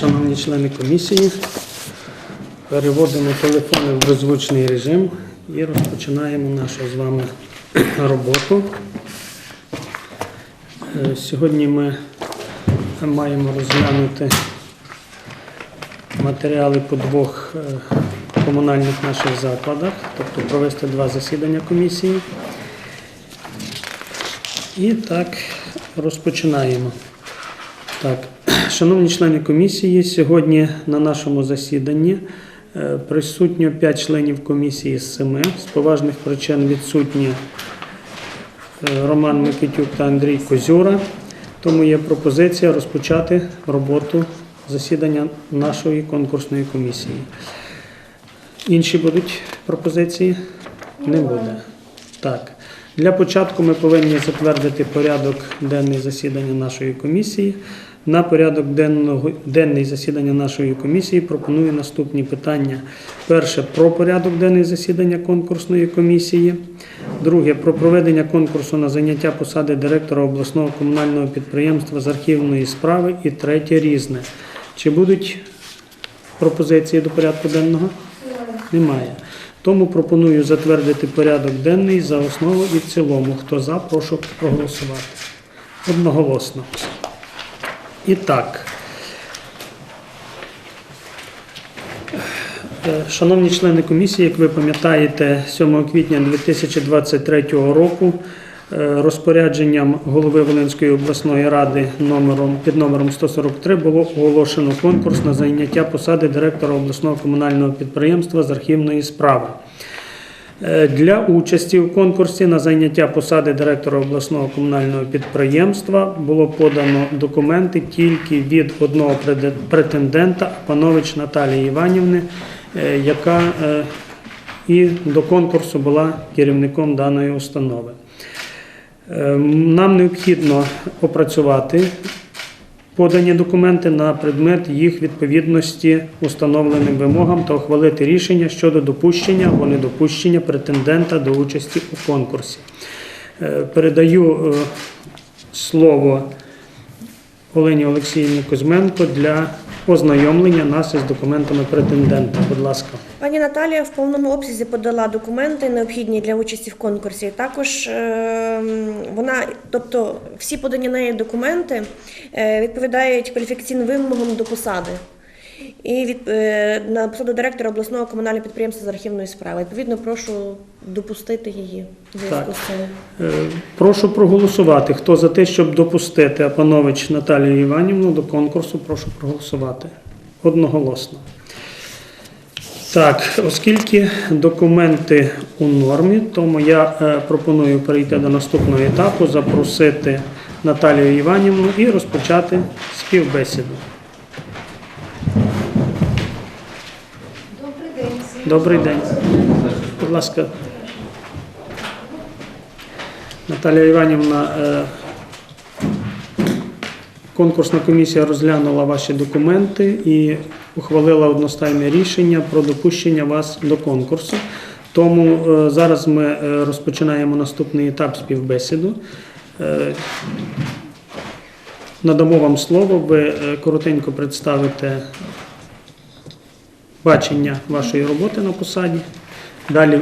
Шановні члени комісії, переводимо телефони в беззвучний режим і розпочинаємо нашу з вами роботу. Е, Сьогодні ми маємо розглянути матеріали по двох е, комунальних наших закладах, тобто провести два засідання комісії. І так, розпочинаємо. Так, шановні члени комісії, сьогодні на нашому засіданні е, присутньо 5 членів комісії з 7. З поважних причин відсутні е, Роман Микитюк та Андрій Козюра. Тому є пропозиція розпочати роботу засідання нашої конкурсної комісії. Інші будуть пропозиції? Не буде. Так. Для початку ми повинні затвердити порядок денний засідання нашої комісії. На порядок денного, денний засідання нашої комісії пропоную наступні питання. Перше про порядок денний засідання конкурсної комісії. Друге про проведення конкурсу на заняття посади директора обласного комунального підприємства з архівної справи. І третє різне. Чи будуть пропозиції до порядку денного? Немає. Тому пропоную затвердити порядок денний за основу і в цілому. Хто за, прошу проголосувати. Одноголосно. І так. Е, Шановні члени комісії, як ви пам'ятаєте, 7 квітня 2023 року е, розпорядженням голови Волинської обласної ради номером, під номером 143 було оголошено конкурс на зайняття посади директора обласного комунального підприємства з архівної справи. Е, Для участі в конкурсі на зайняття посади директора обласного комунального підприємства було подано документи тільки від одного претендента Панович Наталії Іванівни, е, яка е, і до конкурсу була керівником даної установи. Нам необхідно опрацювати подані документи на предмет їх відповідності установленим вимогам та ухвалити рішення щодо допущення або недопущення претендента до участі у конкурсі. Е, Передаю е, слово Олені Олексіївні Кузьменко для ознайомлення нас із документами претендента. Будь ласка. Пані Наталія в повному обсязі подала документи, необхідні для участі в конкурсі. Також е, вона, тобто всі подані нею документи е, відповідають кваліфікаційним вимогам до посади. І від, е, на посаду директора обласного комунального підприємства з архівної справи. Відповідно, прошу допустити її Так. Е, Прошу проголосувати. Хто за те, щоб допустити Апанович Наталію Іванівну до конкурсу, прошу проголосувати. Одноголосно. Так, оскільки документи у нормі, тому я е, пропоную перейти до наступного етапу, запросити Наталію Іванівну і розпочати співбесіду. Добрий день. Будь ласка. Наталія Іванівна, е, конкурсна комісія розглянула ваші документи і ухвалила одностайне рішення про допущення вас до конкурсу. Тому е, зараз ми е, розпочинаємо наступний етап співбесіду. Надамо вам слово, ви коротенько представите бачення вашої роботи на посаді. Далі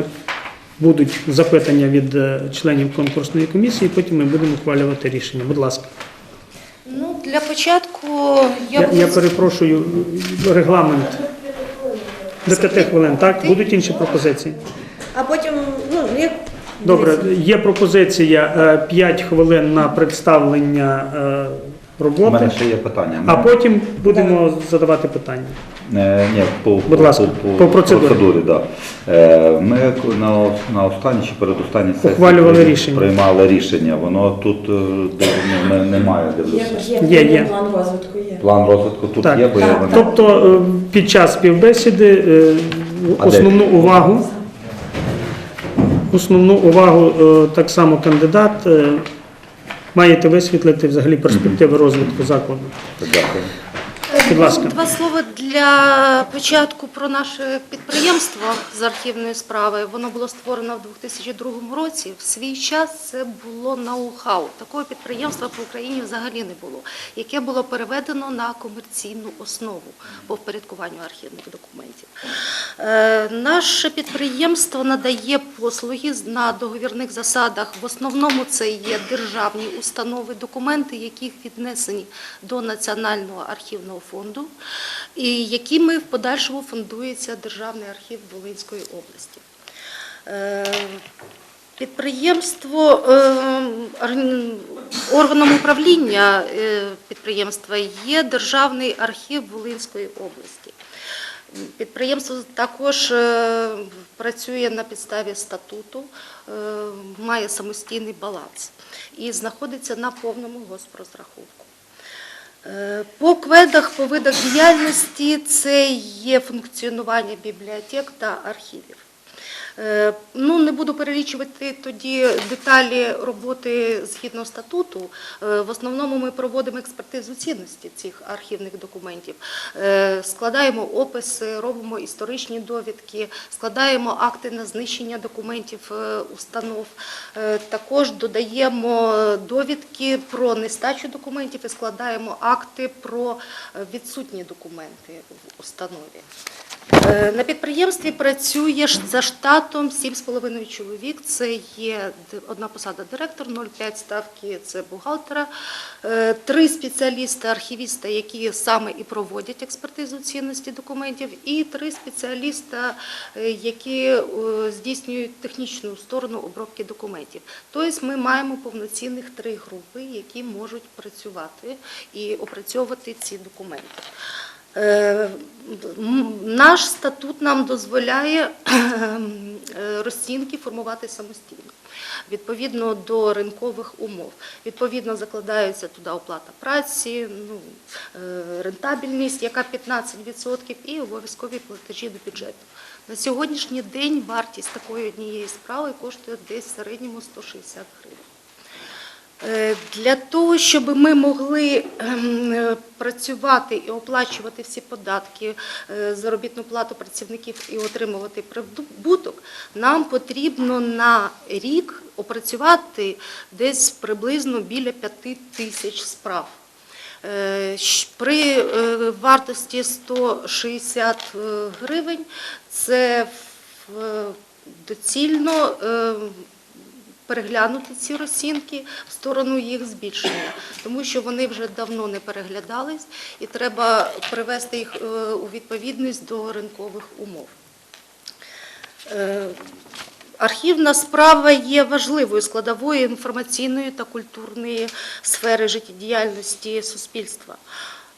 будуть запитання від е, членів конкурсної комісії, потім ми будемо ухвалювати рішення. Будь ласка. Ну, для початку я, Я, буду... я перепрошую е, регламент. До п'яти хвилин, так? Будуть інші пропозиції? А потім, ну, як Добре, є пропозиція 5 хвилин на представлення е, У мене ще є питання. а потім будемо задавати питання. Е, ні, по, Будь ласка, по процедурі. да. Е, ми на, на останній чи передостанній сесії Ухвалювали прийм- рішення. приймали рішення. Воно тут е, де, ну, не- немає, дивлюся. Є, є. план розвитку є. План розвитку тут Так. є, бо я Так, вони- Тобто е, під час співбесіди е, А де? основну увагу, основну увагу е, так само кандидат е, маєте висвітлити взагалі перспективи розвитку закладу. Дякую. Будь ласка. Два слова для початку про наше підприємство з архівної справи. Воно було створено в 2002 році. В свій час це було ноу-хау. Такого підприємства по Україні взагалі не було, яке було переведено на комерційну основу по впорядкуванню архівних документів. Е, Наше підприємство надає послуги на договірних засадах. В основному це є державні установи, документи, яких віднесені до Національного архівного фонду, і якими в подальшому фондується Державний архів Волинської області. Е, Підприємство е, органом управління е, підприємства є Державний архів Волинської області. Підприємство також працює на підставі статуту, має самостійний баланс і знаходиться на повному госпрозрахунку. Е, По кведах, по видах діяльності це є функціонування бібліотек та архівів. Е, Ну, не буду перелічувати тоді деталі роботи згідно статуту. Е, В основному ми проводимо експертизу цінності цих архівних документів, Е, складаємо описи, робимо історичні довідки, складаємо акти на знищення документів установ. Також додаємо довідки про нестачу документів і складаємо акти про відсутні документи в установі. На підприємстві працює за штатом 7,5 чоловік. Це є одна посада директор, 0,5 ставки це бухгалтера, е, три спеціалісти, архівіста, які саме і проводять експертизу цінності документів, і три спеціаліста, е, які е, здійснюють технічну сторону обробки документів. Тобто ми маємо повноцінних три групи, які можуть працювати і опрацьовувати ці документи. Е, Наш статут нам дозволяє е, розцінки формувати самостійно, відповідно до ринкових умов. Відповідно, закладається туди оплата праці, ну, е, рентабельність, яка 15%, і обов'язкові платежі до бюджету. На сьогоднішній день вартість такої однієї справи коштує десь в середньому 160 гривень. Е, Для того, щоб ми могли ем, е, працювати і оплачувати всі податки, е, заробітну плату працівників і отримувати прибуток, нам потрібно на рік опрацювати десь приблизно біля 5 тисяч справ. При вартості 160 е, гривень це доцільно переглянути ці розцінки в сторону їх збільшення, тому що вони вже давно не переглядались і треба привести їх е, у відповідність до ринкових умов. Е, Архівна справа є важливою складовою інформаційної та культурної сфери життєдіяльності суспільства,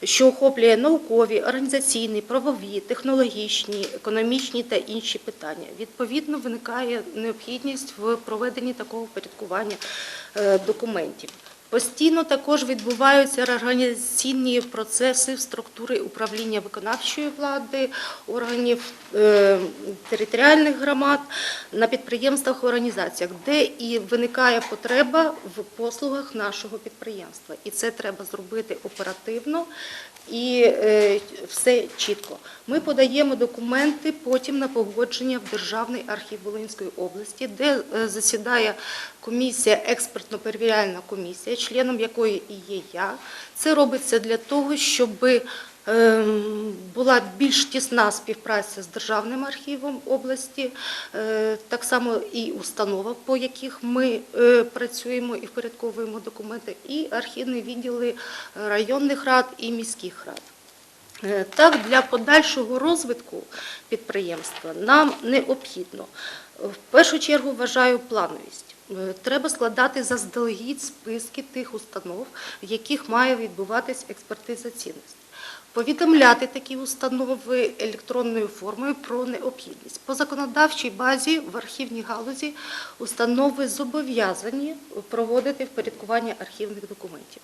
що охоплює наукові, організаційні, правові, технологічні, економічні та інші питання. Відповідно, виникає необхідність в проведенні такого порядкування е, документів. Постійно також відбуваються реорганізаційні процеси в структури управління виконавчої влади, органів е, територіальних громад, на підприємствах, організаціях, де і виникає потреба в послугах нашого підприємства. І це треба зробити оперативно і е, все чітко. Ми подаємо документи потім на погодження в Державний архів Волинської області, де е, засідає комісія, експертно-перевіряльна комісія, членом якої і є я. Це робиться для того, щоб ем, була більш тісна співпраця з Державним архівом області, е, так само і установа, по яких ми е, працюємо і впорядковуємо документи, і архівні відділи районних рад і міських рад. Е, Так, для подальшого розвитку підприємства нам необхідно, в першу чергу вважаю плановість. Треба складати заздалегідь списки тих установ, в яких має відбуватись експертиза цінності. Повідомляти такі установи електронною формою про необхідність. По законодавчій базі в архівній галузі установи зобов'язані проводити впорядкування архівних документів.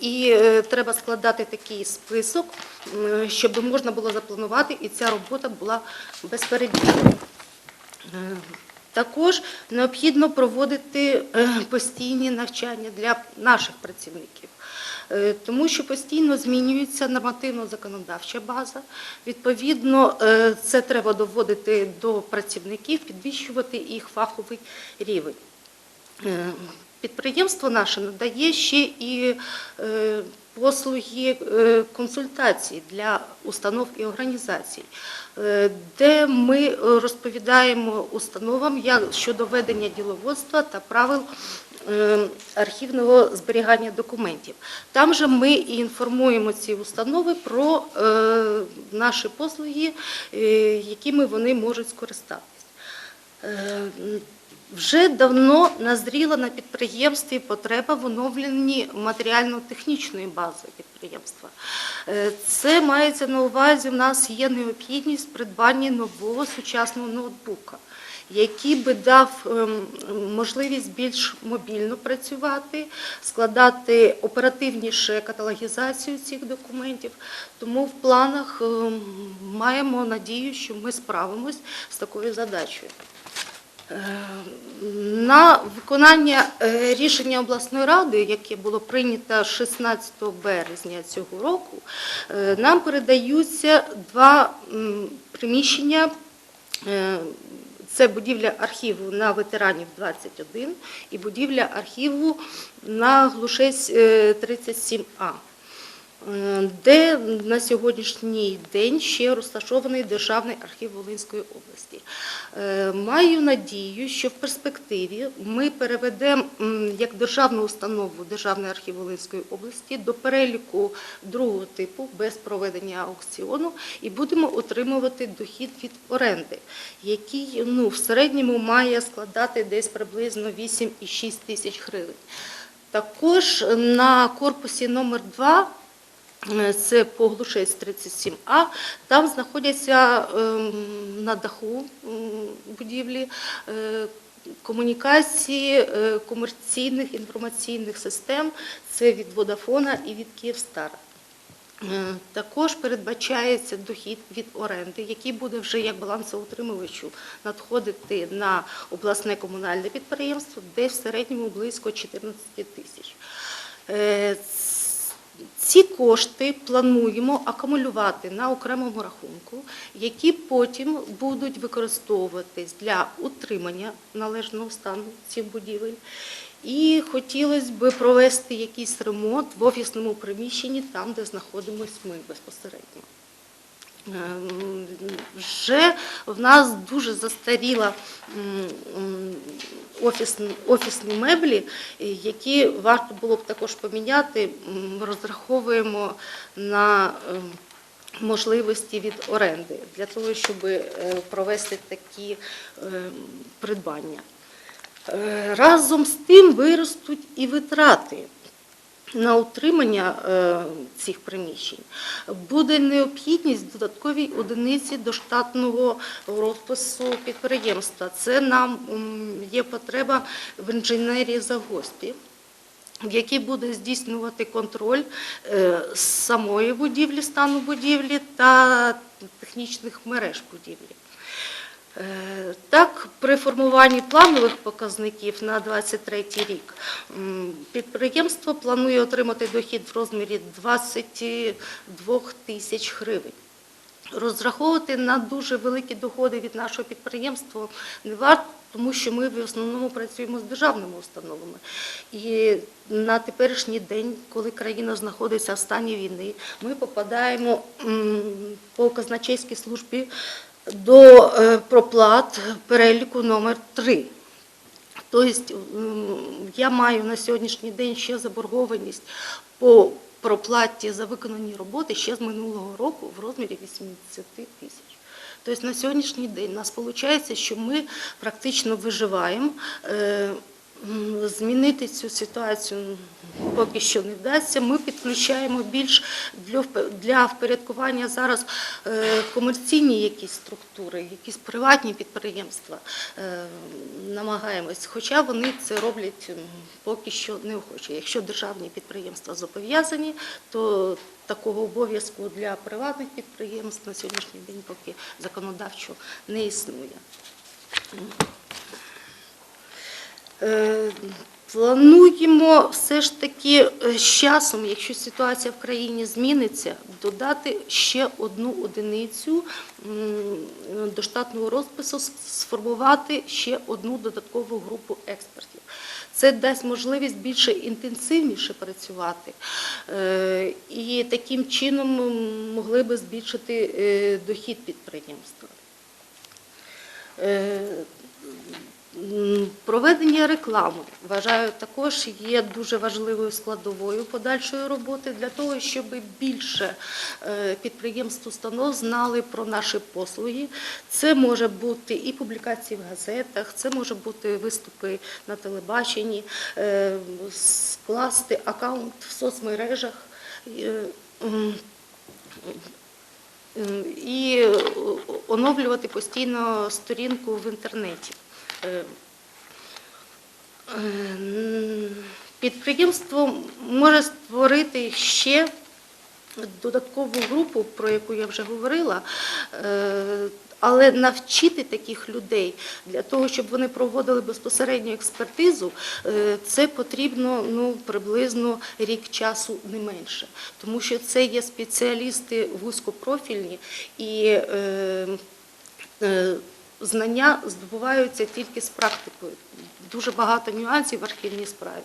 І е, треба складати такий список, щоб можна було запланувати, і ця робота була безперебійною. Е, Також необхідно проводити е, постійні навчання для наших працівників. Е, Тому що постійно змінюється нормативно-законодавча база. Відповідно, е, це треба доводити до працівників, підвищувати їх фаховий рівень. Е, Підприємство наше надає ще і послуги е, консультацій для установ і організацій, е, де ми розповідаємо установам щодо ведення діловодства та правил е, архівного зберігання документів. Там же ми і інформуємо ці установи про наші послуги, якими вони можуть скористатись. Вже давно назріла на підприємстві потреба в оновленні матеріально-технічної бази підприємства. Е, Це мається на увазі, в нас є необхідність придбання нового сучасного ноутбука, який би дав ем, можливість більш мобільно працювати, складати оперативніше каталогізацію цих документів. Тому в планах ем, маємо надію, що ми справимось з такою задачею. Е, На виконання е, рішення обласної ради, яке було прийнято 16 березня цього року, е, нам передаються два приміщення. Це будівля архіву на ветеранів 21 і будівля архіву на Глушець е, 37А. Е, де на сьогоднішній день ще розташований Державний архів Волинської області. Е, Маю надію, що в перспективі ми переведемо як державну установу Державний архів Волинської області до переліку другого типу без проведення аукціону і будемо отримувати дохід від оренди, який ну, в середньому має складати десь приблизно 8,6 тисяч гривень. Також на корпусі номер 2 Е, це по Глушець 37А. Там знаходяться ем, на даху будівлі е, комунікації е, комерційних інформаційних систем. Це від Водафона і від Київстара. Е, Також передбачається дохід від оренди, який буде вже як балансоутримувачу надходити на обласне комунальне підприємство, де в середньому близько 14 тисяч. Ці кошти плануємо акумулювати на окремому рахунку, які потім будуть використовуватись для утримання належного стану цих будівель. І хотілося б провести якийсь ремонт в офісному приміщенні, там, де знаходимося ми безпосередньо. Ем, Вже в нас дуже застаріла офісні, офісні меблі, е, які варто було б також поміняти. Розраховуємо на ем, можливості від оренди для того, щоб е, провести такі ем, придбання. Е, Разом з тим виростуть і витрати на утримання е, цих приміщень. Буде необхідність додатковій одиниці до штатного розпису підприємства. Це нам є потреба в інженерії загоспі який буде здійснювати контроль е, самої будівлі, стану будівлі та технічних мереж будівлі. Е, Так, при формуванні планових показників на 2023 рік підприємство планує отримати дохід в розмірі 22 тисяч гривень. Розраховувати на дуже великі доходи від нашого підприємства не варто, тому що ми в основному працюємо з державними установами. І на теперішній день, коли країна знаходиться в стані війни, ми попадаємо по казначейській службі до е, проплат переліку номер 3 Тобто я маю на сьогоднішній день ще заборгованість по проплаті за виконані роботи ще з минулого року в розмірі 80 тисяч. Тобто на сьогоднішній день у нас виходить, що ми практично виживаємо. Змінити цю ситуацію поки що не вдасться. Ми підключаємо більш для впорядкування зараз е, комерційні якісь структури, якісь приватні підприємства е, намагаємось. Хоча вони це роблять поки що неохоче. Якщо державні підприємства зобов'язані, то такого обов'язку для приватних підприємств на сьогоднішній день поки законодавчо не існує. Е, Плануємо все ж таки е, з часом, якщо ситуація в країні зміниться, додати ще одну одиницю до штатного розпису, сформувати ще одну додаткову групу експертів. Це дасть можливість більше інтенсивніше працювати, е, і таким чином могли би збільшити дохід підприємства. Проведення реклами вважаю також є дуже важливою складовою подальшої роботи для того, щоб більше е, підприємств установ знали про наші послуги. Це може бути і публікації в газетах, це може бути виступи на телебаченні, е, скласти аккаунт в соцмережах. і е, оновлювати постійно сторінку в інтернеті. Е, ем, Підприємство може створити ще додаткову групу, про яку я вже говорила, е, але навчити таких людей для того, щоб вони проводили безпосередню експертизу, е, це потрібно ну, приблизно рік часу не менше, тому що це є спеціалісти вузькопрофільні і е, е, знання здобуваються тільки з практикою. Дуже багато нюансів в архівній справі.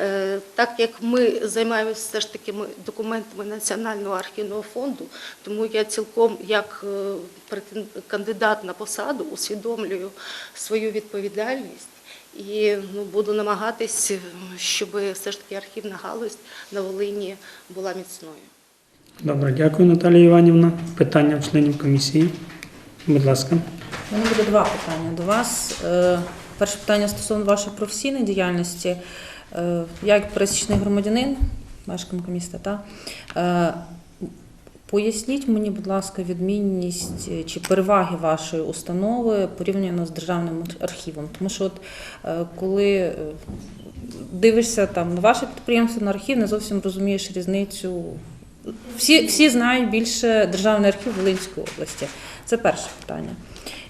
Е, Так як ми займаємося все ж таки документами Національного архівного фонду, тому я цілком як е, кандидат на посаду усвідомлюю свою відповідальність і ну, буду намагатись, е, щоб все ж таки архівна галузь на Волині була міцною. Добре, дякую, Наталія Іванівна. Питання в членів комісії. Будь ласка. У мене буде два питання до вас. Е, Перше питання стосовно вашої професійної діяльності. Е, Я як пересічний громадянин, мешканка міста, та, е, поясніть мені, будь ласка, відмінність чи переваги вашої установи порівняно з державним архівом. Тому що, от, коли дивишся там на ваше підприємство, на архів, не зовсім розумієш різницю. Всі, всі знають більше державний архів Волинської області. Це перше питання.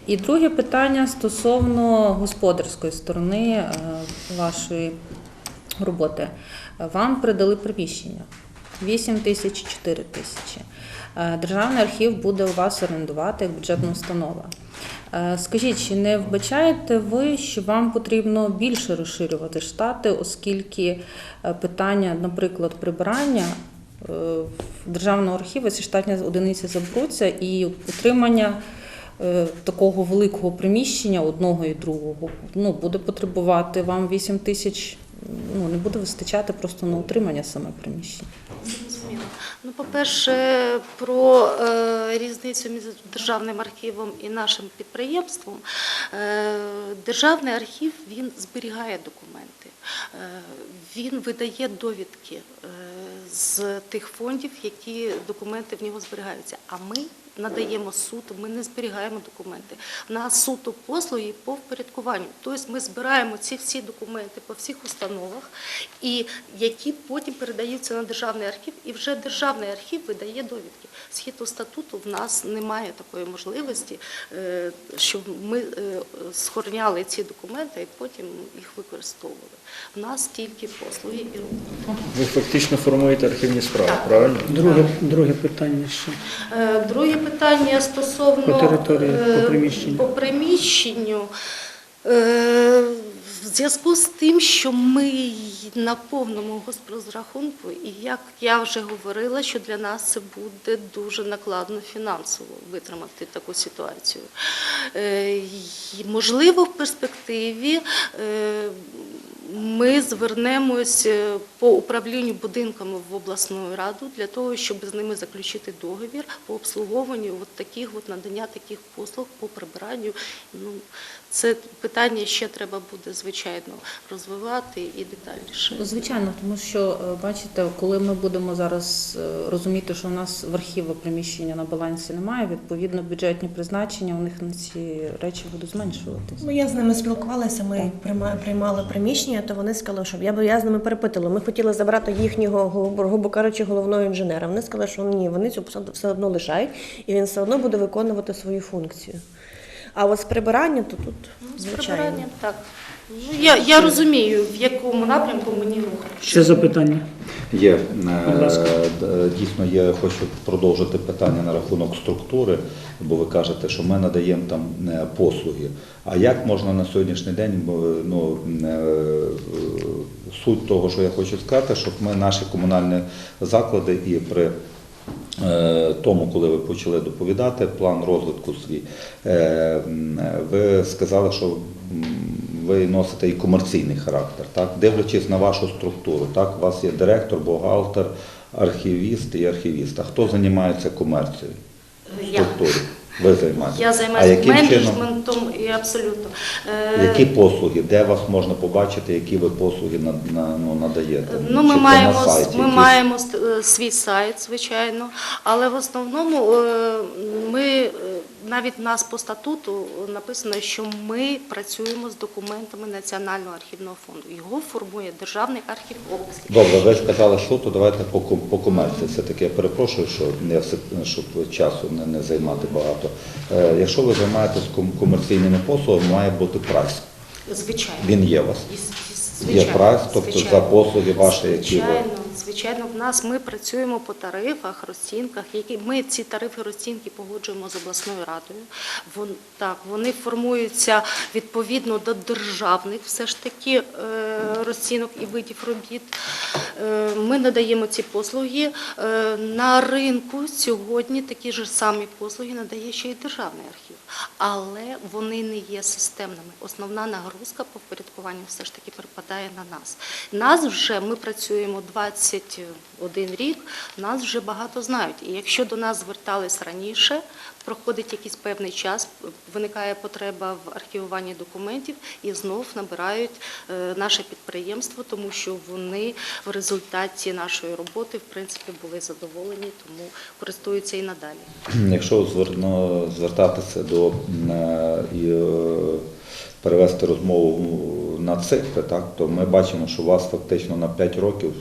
І друге питання стосовно господарської сторони е, вашої роботи. Вам передали приміщення 8 тисяч 4 тисячі. Е, Державний архів буде у вас орендувати як бюджетна установа. Е, Скажіть, чи не вбачаєте ви, що вам потрібно більше розширювати штати, оскільки питання, наприклад, прибирання державного архіву ці штатні одиниці заберуться і утримання такого великого приміщення одного і другого ну, буде потребувати вам 8 тисяч, ну не буде вистачати просто на утримання саме приміщення. Ну, по-перше, про е, різницю між державним архівом і нашим підприємством. Е, державний архів він зберігає документи, е, він видає довідки е, з тих фондів, які документи в нього зберігаються. А ми надаємо суд, ми не зберігаємо документи. У нас суто послуги по впорядкуванню. Тобто ми збираємо ці всі документи по всіх установах, і які потім передаються на державний архів, і вже державний архів видає довідки. Згідно статуту в нас немає такої можливості, е, щоб ми е, схороняли ці документи і потім їх використовували. В нас тільки послуги і роботи. Ви фактично формуєте архівні справи, правильно? Друге, друге питання ще. Е, Друге питання стосовно По території, е, по приміщенню. по приміщенню. Е, В зв'язку з тим, що ми на повному госпрозрахунку, і як я вже говорила, що для нас це буде дуже накладно фінансово витримати таку ситуацію. Е, Можливо, в перспективі ми звернемось е, по управлінню будинками в обласну раду для того, щоб з ними заключити договір по обслуговуванню от таких от надання таких послуг по прибиранню. Ну, це питання ще треба буде звичайно розвивати і детальніше. Ну, Звичайно, тому що е, бачите, коли ми будемо зараз е, розуміти, що у нас в архіві приміщення на балансі немає, відповідно бюджетні призначення у них на ці речі будуть зменшуватися. Ну, я з ними спілкувалася, ми прийма- приймали приміщення, то вони сказали, що я б я з ними перепитала. Ми хотіли забрати їхнього, грубо кажучи, головного інженера. Вони сказали, що ні, вони цю посаду все одно лишають, і він все одно буде виконувати свою функцію. А от з прибирання, то тут Ну, з звичайно. прибиранням так. Ну, я, я розумію, в якому напрямку мені рухатися. Ще запитання? Є е, Будь ласка. д- дійсно, я хочу продовжити питання на рахунок структури, бо ви кажете, що ми надаємо там е, послуги. А як можна на сьогоднішній день, бо, ну, е, е, суть того, що я хочу сказати, щоб ми наші комунальні заклади і при е, тому, коли ви почали доповідати план розвитку свій, е, ви сказали, що ви носите і комерційний характер, так? Дивлячись на вашу структуру, так? У вас є директор, бухгалтер, архівіст і архівіст. А хто займається комерцією в Я. структурі? Ви займаєтеся. Я займаюся яким менеджментом і абсолютно. Е, які послуги, де вас можна побачити, які ви послуги на, на, ну, надаєте? Ну, ми маємо, на сайті ми маємо свій сайт, звичайно, але в основному е, ми навіть в нас по статуту написано, що ми працюємо з документами Національного архівного фонду. Його формує Державний архів області. Добре, ви сказали, що то давайте по, по комерції. Все-таки я перепрошую, що не все, щоб часу не, не займати багато. Е, якщо ви займаєтесь комерційними послугами, має бути прайс. Звичайно. Він є у вас. С- Є прайс, тобто звичайно. за послуги ваші, які ви. Звичайно, в нас ми працюємо по тарифах, розцінках, які ми ці тарифи розцінки погоджуємо з обласною радою. Вон так, вони формуються відповідно до державних все ж таки е, розцінок і видів робіт. Е, Ми надаємо ці послуги. Е, На ринку сьогодні такі ж самі послуги надає ще й державний архів, але вони не є системними. Основна нагрузка по впорядкуванню все ж таки припадає на нас. Нас вже ми працюємо 21 рік, нас вже багато знають. І якщо до нас звертались раніше, проходить якийсь певний час, виникає потреба в архівуванні документів і знов набирають е, наше підприємство, тому що вони в результаті нашої роботи в принципі були задоволені, тому користуються і надалі. Якщо звертатися до е, е, перевести розмову на цифри, так, то ми бачимо, що у вас фактично на 5 років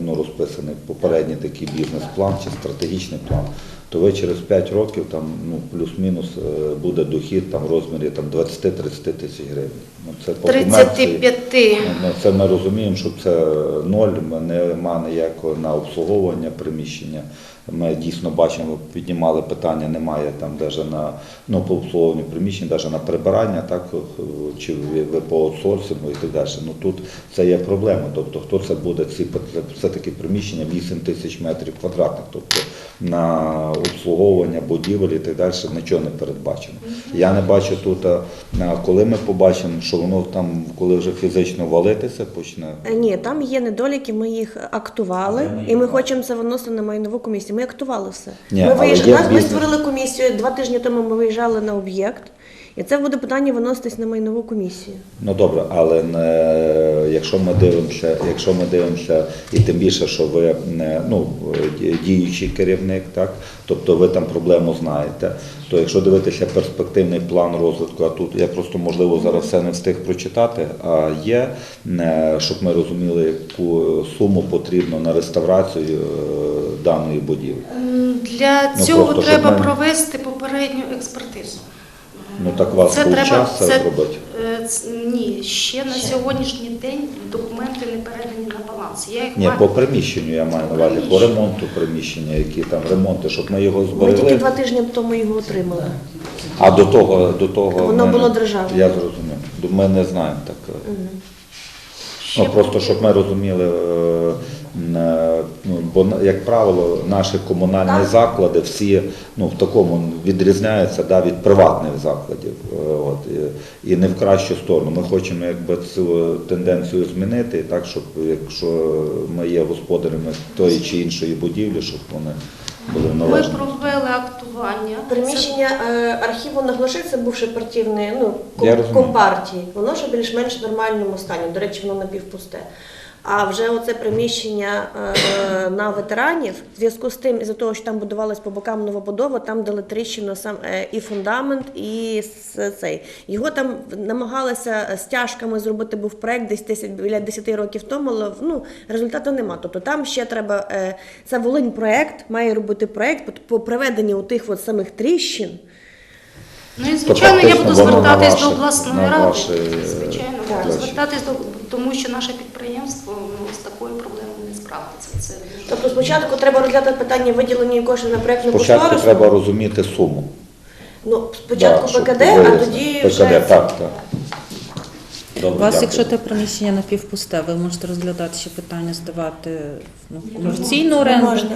ну, розписаний попередній такий бізнес-план чи стратегічний план. То ви через 5 років там ну плюс-мінус е, буде дохід там в розмірі там 20-30 тисяч гривень. Ну це по 35 Ну, Це ми розуміємо, що це ноль, немає ніякого на обслуговування приміщення. Ми дійсно бачимо, піднімали питання, немає там навіть на ну, по обслуговуванню приміщень, навіть на прибирання, так чи ви ви по аутсорсингу і так далі. Ну тут це є проблема. Тобто, хто це буде ці все таки приміщення 8 тисяч метрів квадратних. Тобто на обслуговування будівель і так далі нічого не передбачено. Я не бачу тут, коли ми побачимо, що воно там, коли вже фізично валитися, почне. Е, Ні, там є недоліки, ми їх актували, і ми хочемо це виносити на майнову комісію. Ми актували все. Ні, ми, але виїжджали, є нас, ми бізнес. створили комісію. Два тижні тому ми виїжджали на об'єкт, і це буде питання виноситись на майнову комісію. Ну добре, але не, якщо ми дивимося, якщо ми дивимося, і тим більше, що ви не, ну, діючий керівник, так, тобто ви там проблему знаєте, то якщо дивитися перспективний план розвитку, а тут я просто можливо зараз все не встиг прочитати, а є, е, щоб ми розуміли, яку суму потрібно на реставрацію е, даної будівлі. Для Ну, цього просто, треба ми- провести попередню експертизу. Ну так вас Це був треба- час це це- зробити. Е, Ні, ще на сьогоднішній день документи не передані на баланс. Я їх Ні, маю- по приміщенню я маю на увазі, по ремонту приміщення, які там ремонти, щоб ми його Ми тільки зберегли. два тижні тому його отримали. А до того, до того Воно ми було не- державне. Я зрозумів. Ми не знаємо так. е. Ще Ну, просто щоб ми розуміли, е, ну, бо на- як правило, наші комунальні заклади всі ну, в такому відрізняються да, від приватних закладів. Е, От, і, і не в кращу сторону. Ми хочемо якби цю тенденцію змінити, так, щоб якщо ми є господарями тої чи іншої будівлі, щоб вони були Ми належні. провели актування. Приміщення е, архіву на Глуши, це бувший партійний ну, ком- компартії. Воно ще більш-менш в нормальному стані. До речі, воно напівпусте. А вже оце приміщення е, на ветеранів, в зв'язку з тим, із-за того, що там будувалась по бокам новобудова, там дали тріщину сам е, і фундамент, і цей. Його там намагалися стяжками зробити, був проект десь 10, біля 10 років тому, але ну, результату нема. Тобто там ще треба, е, це Волинь проект, має робити проект по, приведенню тих от самих тріщин. Ну і звичайно, я буду звертатись до обласної ради. Звичайно, Так. звертатись до тому що наше підприємство ну, з такою проблемою не справиться. Це дуже Тобто спочатку треба розглядати питання виділення коштів на проєктну Спочатку кошторисну. треба розуміти суму. Ну, спочатку Да, ПКД, а тоді ПКД, вже... так, так. У вас, дякую. якщо те приміщення напівпусте, ви можете розглядати ще питання здавати ну, комерційну оренду. Можна.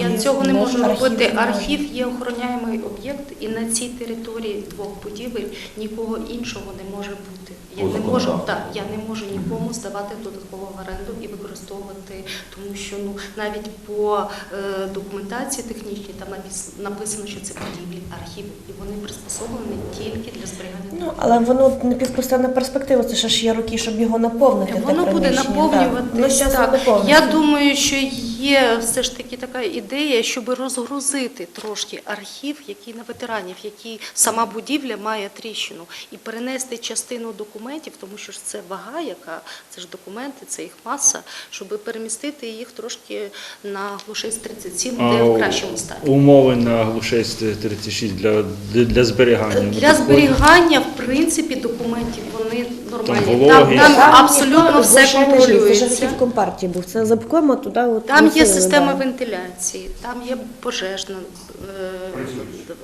Я цього не можу робити. Архів є охороняємий об'єкт, і на цій території двох будівель нікого іншого не може бути. Я не можу, так, я не можу нікому здавати додаткову оренду і використовувати, тому що ну навіть по е, документації технічній там напис- написано, що це будівлі архіву, і вони приспособлені тільки для зберігання. Ну, але воно не підпустить на перспективу, це ще ж є роки, щоб його наповнити. Воно буде так. Воно наповнюватись. Так. Я думаю, що є все ж таки така ідея, щоб розгрузити трошки архів, який на ветеранів, який сама будівля має тріщину, і перенести частину документів, тому що ж це вага, яка це ж документи, це їх маса, щоб перемістити їх трошки на глушець 37, де в кращому стані. умови на глушесть 36 для, для, для зберігання. Для зберігання, в принципі, документів вони нормальні. вологі. Там, там абсолютно все Це контролюється. архів компартії був. Це забкома туди. От, Там є система да. вентиляції, там є пожежна. е,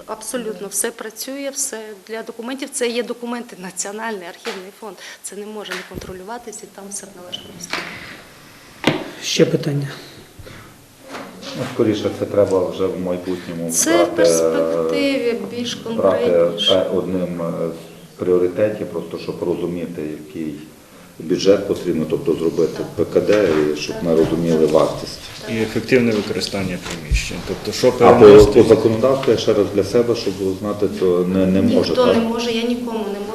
Абсолютно все працює, все для документів. Це є документи Національний архівний фонд. Це не може не контролюватися, і там все в належному. Ще питання. Ну, скоріше, це треба вже в майбутньому Це в брати, перспективі більш е, брати конкретніше. одним е, з пріоритетів, просто щоб розуміти, який бюджет потрібно, тобто зробити ПКД, і щоб ми розуміли вартість. І ефективне використання приміщень. Тобто, що А по, перенести? по законодавству я ще раз для себе, щоб знати, то не, не може. Ніхто так? не може, я нікому не можу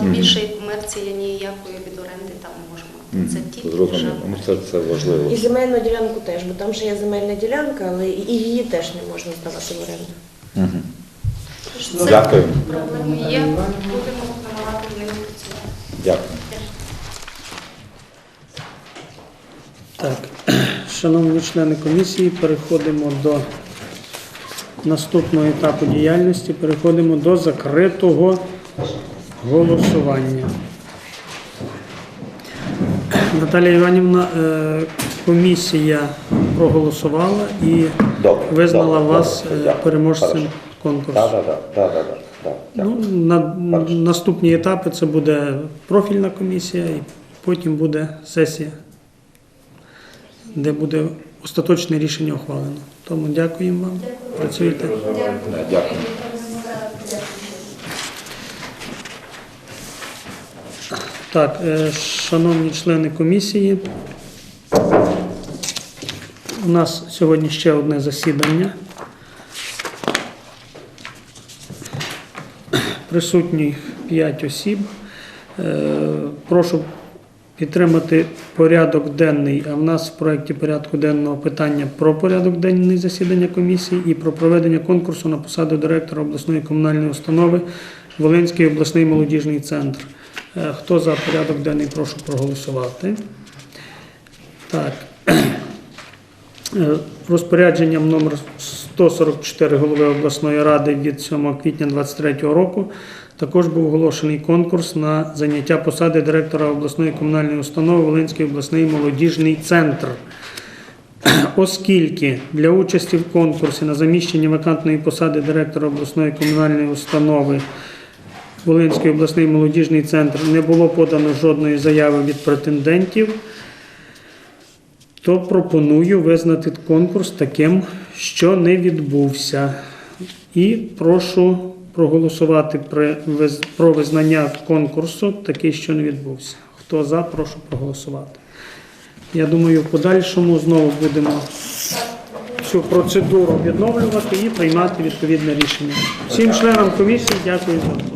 більше і комерції ніякої від оренди там не можемо. Це тільки Зрозуміло. Ну, це, це важливо. І земельну ділянку теж, бо там ще є земельна ділянка, але і її теж не можна здавати в оренду. Мгм. Це Дякую. Проблеми є, будемо намагати з ними працювати. Дякую. Так, шановні члени комісії, переходимо до наступного етапу діяльності. Переходимо до закритого голосування. Наталія Іванівна, е, комісія проголосувала і Добре. визнала добре, вас добре, дякую. переможцем Хорошо. конкурсу. Так, так, так, так, так, так. Ну, на, наступні етапи це буде профільна комісія і потім буде сесія, де буде остаточне рішення ухвалено. Тому дякуємо вам. Працюйте. Дякую. Так, е, шановні члени комісії, у нас сьогодні ще одне засідання. Присутніх 5 осіб. Е, Прошу підтримати порядок денний, а в нас в проєкті порядку денного питання про порядок денний засідання комісії і про проведення конкурсу на посаду директора обласної комунальної установи Волинський обласний молодіжний центр. Е, Хто за порядок денний, прошу проголосувати. Так. Е, Розпорядженням номер 144 голови обласної ради від 7 квітня 2023 року також був оголошений конкурс на заняття посади директора обласної комунальної установи Волинський обласний молодіжний центр. Оскільки для участі в конкурсі на заміщення вакантної посади директора обласної комунальної установи Волинський обласний молодіжний центр не було подано жодної заяви від претендентів, то пропоную визнати конкурс таким, що не відбувся. І прошу проголосувати про визнання конкурсу такий, що не відбувся. Хто за, прошу проголосувати. Я думаю, в подальшому знову будемо цю процедуру відновлювати і приймати відповідне рішення. Всім членам комісії дякую за увагу.